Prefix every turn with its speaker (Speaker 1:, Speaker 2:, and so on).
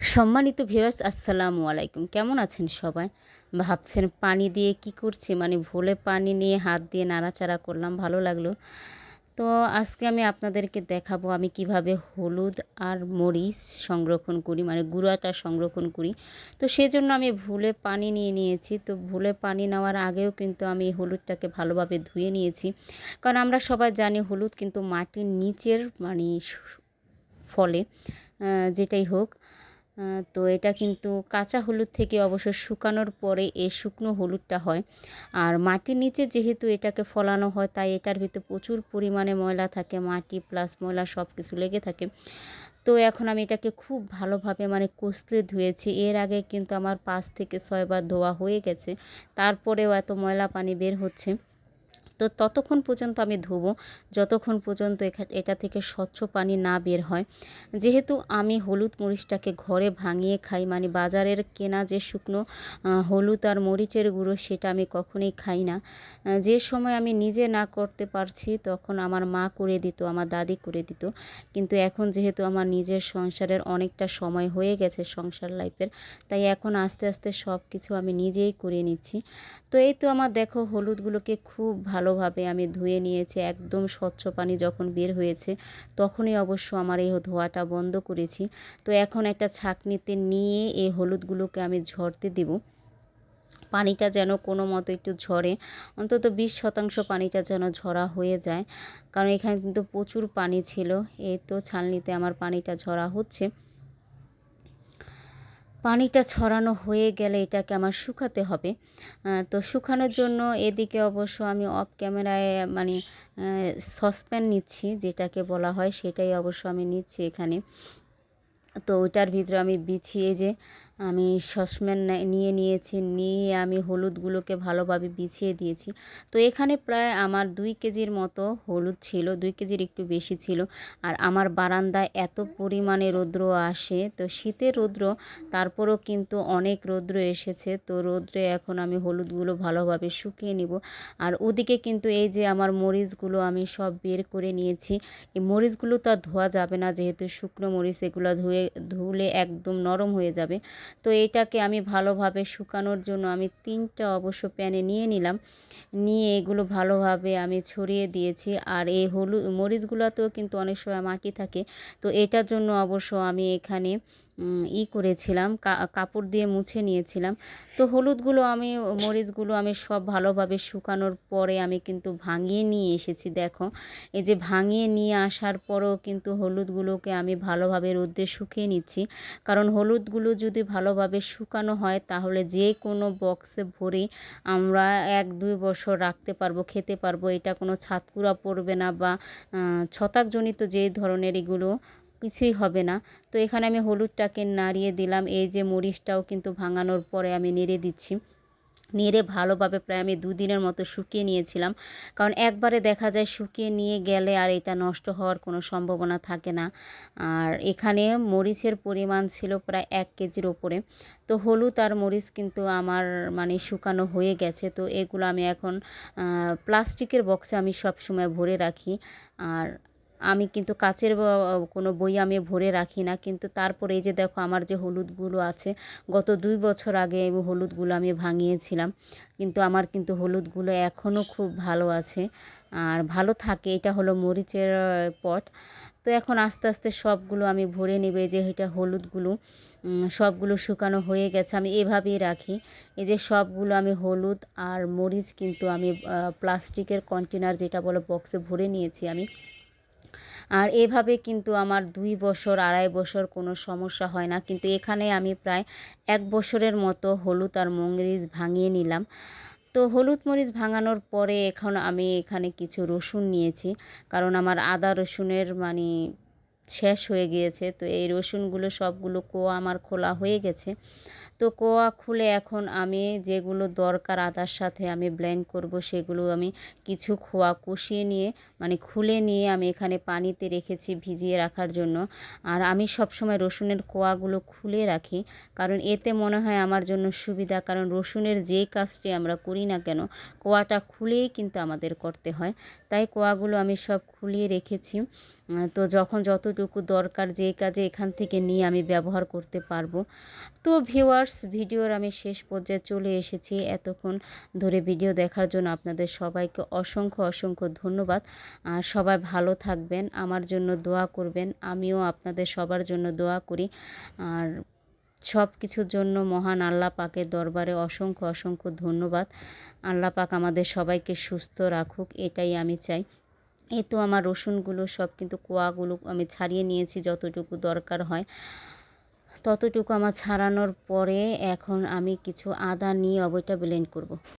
Speaker 1: সম্মানিত ভিউয়ার্স, আসসালামু আলাইকুম। কেমন আছেন সবাই? ভাবছেন পানি দিয়ে কি করছি? মানে ভোলে পানি নিয়ে হাত দিয়ে নাড়াচাড়া করলাম, ভালো লাগল। তো আজকে আমি আপনাদেরকে দেখাবো আমি কীভাবে হলুদ আর মরিচ সংরক্ষণ করি মানে গুঁড়াটা সংরক্ষণ করি। তো সেজন্য আমি ভুলে পানি নিয়ে নিয়েছি। তো ভুলে পানি নেওয়ার আগেও কিন্তু আমি হলুদটাকে ভালোভাবে ধুয়ে নিয়েছি। কারণ আমরা সবাই জানি হলুদ কিন্তু মাটির নিচের মানে ফলে যেটাই হোক তো এটা কিন্তু কাঁচা হলুদ থেকে অবশ্য শুকানোর পরে এই শুকনো হলুদটা হয়। আর মাটির নিচে যেহেতু এটাকে ফলানো হয়, তাই এটার ভিতরে প্রচুর পরিমাণে ময়লা থাকে, মাটি প্লাস ময়লা সব কিছু লেগে থাকে। তো এখন আমি এটাকে খুব ভালোভাবে মানে কষলে ধুয়েছি। এর আগে কিন্তু আমার পাঁচ থেকে ছয়বার ধোয়া হয়ে গেছে। তারপরেও এত ময়লা পানি বের হচ্ছে। তো ততক্ষণ পর্যন্ত আমি ধোবো। যতক্ষণ পর্যন্ত এটা থেকে স্বচ্ছ পানি না বের হয়। যেহেতু আমি হলুদ মরিচটাকে ঘরে ভাঙিয়ে খাই মানে বাজারের কেনা যে শুকনো হলুদ আর মরিচের গুঁড়ো সেটা আমি কখনোই খাই না। যে সময় আমি নিজে না করতে পারছি, তখন আমার মা করে দিত, আমার দাদি করে দিত। কিন্তু এখন যেহেতু আমার নিজের সংসারের অনেকটা সময় হয়ে গেছে সংসার লাইফের, তাই এখন আস্তে আস্তে সব কিছু আমি নিজেই করে নিচ্ছি। তো এই তো আমার দেখো হলুদগুলোকে খুব ভালোভাবে আমি ধুয়ে নিয়েছি, একদম স্বচ্ছ পানি যখন বের হয়েছে তখনই অবশ্য আমার এই ধোয়াটা বন্ধ করেছি। তো এখন একটা ছাকনিতে নিয়ে এই হলুদগুলোকে আমি ঝরতে দেবো। পানিটা যেন কোনো মতো একটু ঝরে, অন্তত বিশ শতাংশ পানিটা যেন ঝরা হয়ে যায়। কারণ এখানে কিন্তু প্রচুর পানি ছিল, এই তো ছালনিতে আমার পানিটা ঝরা হচ্ছে। পানিটা ছড়ানো হয়ে গেলে এটাকে আমার শুকাতে হবে। তো শুকানোর জন্য এদিকে অবশ্য আমি অফ ক্যামেরায় মানে সসপ্যান নিচ্ছি, যেটাকে বলা হয়, সেটাই অবশ্য আমি নিচ্ছি এখানে। তো ওটার ভিতরে আমি বিছিয়ে যে আমি সসপ্যান নিয়ে নিয়েছি, নিয়ে আমি হলুদগুলোকে ভালোভাবে বিছিয়ে দিয়েছি। তো এখানে প্রায় আমার দুই কেজির মতো হলুদ ছিল, দুই কেজির একটু বেশি ছিল। আর আমার বারান্দায় এত পরিমাণে রৌদ্র আসে, তো শীতের রৌদ্র, তারপরও কিন্তু অনেক রৌদ্র এসেছে। তো রৌদ্রে এখন আমি হলুদগুলো ভালোভাবে শুকিয়ে নিব। আর ওদিকে কিন্তু এই যে আমার মরিচগুলো আমি সব বের করে নিয়েছি, এই মরিচগুলো তো আর ধোয়া যাবে না, যেহেতু শুকনো মরিচ এগুলো ধুয়ে, ধুলে একদম নরম হয়ে যাবে। তো এটাকে আমি ভালোভাবে শুকানোর জন্য আমি তিনটা অবশ্য প্যানে নিয়ে নিলাম। নিয়ে এগুলো ভালোভাবে আমি ছড়িয়ে দিয়েছি। আর এই হলুদ মরিচগুলোতেও কিন্তু অনেক সময় মাটি থাকে। তো এটার জন্য অবশ্য আমি এখানে ই করেছিলাম কাপড় দিয়ে মুছে নিয়েছিলাম। তো হলুদগুলো আমি, মরিচগুলো আমি সব ভালোভাবে শুকানোর পরে আমি কিন্তু ভাঙিয়ে নিয়ে এসেছি, দেখো। এই যে ভাঙিয়ে নিয়ে আসার পরেও কিন্তু হলুদগুলোকে আমি ভালোভাবে রোদ্রে শুকিয়ে নিচ্ছি। কারণ হলুদগুলো যদি ভালোভাবে শুকানো হয়, তাহলে যে কোনো বক্সে ভরে আমরা এক, দুই বছর রাখতে পারব, খেতে পারব। এটা কোনো ছাতকুড়া পড়বে না বা ছতাকজনিত যে ধরনের এগুলো কিছুই হবে না। তো এখানে আমি হলুদটাকে নাড়িয়ে দিলাম। এই যে মরিচটাও কিন্তু ভাঙানোর পরে আমি নেড়ে দিচ্ছি। নেড়ে ভালোভাবে প্রায় আমি দুদিনের মতো শুকিয়ে নিয়েছিলাম। কারণ একবারে দেখা যায় শুকিয়ে নিয়ে গেলে আর এটা নষ্ট হওয়ার কোনো সম্ভাবনা থাকে না। আর এখানে মরিচের পরিমাণ ছিল প্রায় এক কেজির ওপরে। তো হলুদ আর মরিচ কিন্তু আমার মানে শুকানো হয়ে গেছে। তো এগুলো আমি এখন প্লাস্টিকের বক্সে আমি সব সময় ভরে রাখি। আর আমি কিন্তু কাচের কোনো বই আমি ভরে রাখি না। কিন্তু তারপরে এই যে দেখো আমার যে হলুদগুলো আছে, গত দুই বছর আগে এই হলুদগুলো আমি ভাঙিয়েছিলাম। কিন্তু আমার কিন্তু হলুদগুলো এখনও খুব ভালো আছে। আর ভালো থাকে, এটা হলো মরিচের পট। তো এখন আস্তে আস্তে সবগুলো আমি ভরে নেবে যে এটা হলুদগুলো সবগুলো শুকানো হয়ে গেছে, আমি এভাবেই রাখি। এই যে সবগুলো আমি হলুদ আর মরিচ কিন্তু আমি প্লাস্টিকের কন্টেনার যেটা বলো বক্সে ভরে নিয়েছি আমি। আর এভাবে কিন্তু আমার দুই বছর, আড়াই বছর কোনো সমস্যা হয় না। কিন্তু এখানে আমি প্রায় এক বছরের মতো হলুদ আর মরিচ ভাঙিয়ে নিলাম। তো হলুদ মরিচ ভাঙানোর পরে এখন আমি এখানে কিছু রসুন নিয়েছি। কারণ আমার আদা রসুনের মানে শেষ হয়ে গিয়েছে। তো এই রসুনগুলো সবগুলো কোয়া আমার খোলা হয়ে গেছে। তো কোয়া খুলে এখন আমি যেগুলো দরকার আদার সাথে আমি ব্লেন্ড করব সেগুলো আমি কিছু খোয়া কষিয়ে নিয়ে মানে খুলে নিয়ে আমি এখানে পানিতে রেখেছি ভিজিয়ে রাখার জন্য। আর আমি সবসময় রসুনের কোয়াগুলো খুলে রাখি, কারণ এতে মনে হয় আমার জন্য সুবিধা, কারণ রসুনের যে কাজটি আমরা করি না কেন, কোয়াটা খুলেই কিন্তু আমাদের করতে হয়। তাই কোয়াগুলো আমি সব খুলিয়ে রেখেছি। তো যখন যতটুকু দরকার যে কাজে এখান থেকে নিয়ে আমি ব্যবহার করতে পারব। তো ভিউয়ার্স, ভিডিওর আমি শেষ পর্যায়ে চলে এসেছি। এতক্ষণ ধরে ভিডিও দেখার জন্য আপনাদের সবাইকে অসংখ্য অসংখ্য ধন্যবাদ। আর সবাই ভালো থাকবেন, আমার জন্য দোয়া করবেন, আমিও আপনাদের সবার জন্য দোয়া করি। আর সব কিছুর জন্য মহান আল্লাহ পাকের দরবারে অসংখ্য অসংখ্য ধন্যবাদ। আল্লাহ পাক আমাদের সবাইকে সুস্থ রাখুক, এটাই আমি চাই। এই তো আমার রসুনগুলো সব কিন্তু কোয়াগুলো আমি ছাড়িয়ে নিয়েছি যতটুকু দরকার হয়। ততটুকু আমার ছাড়ানোর পরে এখন আমি কিছু আদা নিয়ে অবইটা ব্লেন্ড করব।